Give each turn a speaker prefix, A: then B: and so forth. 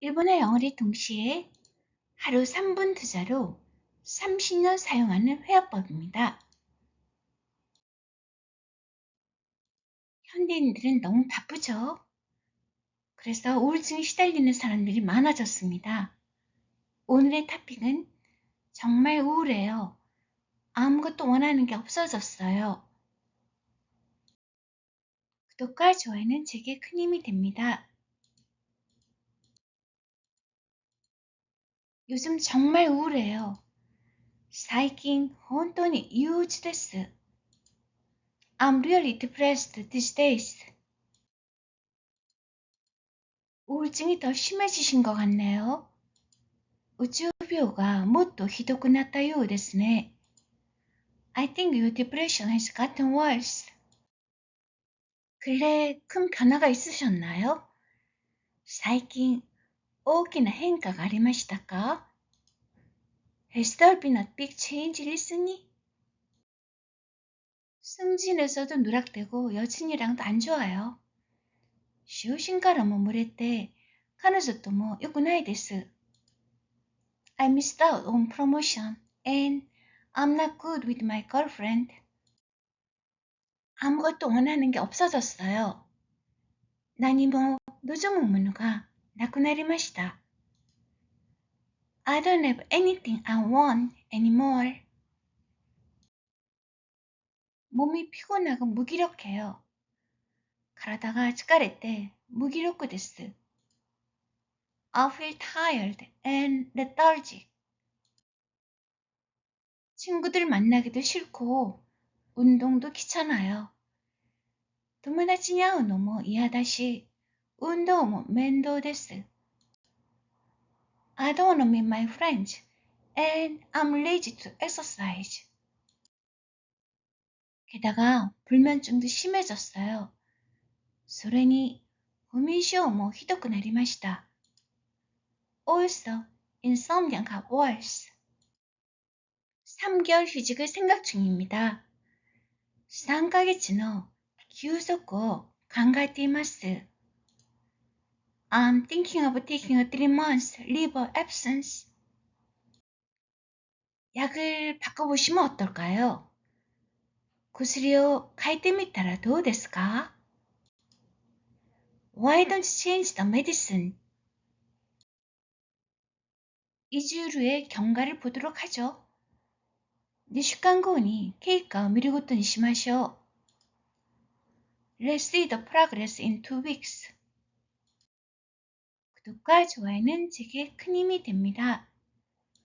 A: 일본어 영어를 동시에 하루 3분 투자로 30년 사용하는 회화법입니다. 현대인들은 너무 바쁘죠? 그래서 우울증에 시달리는 사람들이 많아졌습니다. 오늘의 토픽은 정말 우울해요. 아무것도 원하는 게 없어졌어요. 구독과 좋아요는 제게 큰 힘이 됩니다. 요즘 정말 우울해요. 最近本当に憂鬱です。I'm really depressed these days. 우울증이 더 심해지신 것 같네요. うつ病がもっとひどくなったようですね。I think your depression has gotten worse. 근래 큰 변화가 있으셨나요? 最近 大きな変化がありましたか Has there been a big change recently? 승진에서도 누락되고 여친이랑도 안 좋아요. 就寝からも漏れて彼女とも良くないです。I missed out on promotion and I'm not good with my girlfriend. 아무것도 원하는 게 없어졌어요. 何も望むものが なくなりました。I don't have anything I want anymore. 몸이 피곤하고 무기력해요. 体が疲れて無気力です。I feel tired and lethargic. 친구들 만나기도 싫고 운동도 귀찮아요. 友達に会うのも嫌だし、 運動も面倒です。I don't wanna meet my friends and I'm lazy to exercise. 게다가 불면증도 심해졌어요. それに不眠症もひどくなりました。Also, insomnia got worse. 3개월 휴직을 생각 중입니다. 3ヶ月の休息を考えています。 I'm thinking of taking a 3 months leave of absence. 약을 바꿔보시면 어떨까요? 薬を変えてみたらどうですか Why don't you change the medicine? 2주일 후에 경과를 보도록 하죠. 2週間後に経過を見ることにしましょう。Let's see the progress in two weeks. 구독과 좋아요는 제게 큰 힘이 됩니다.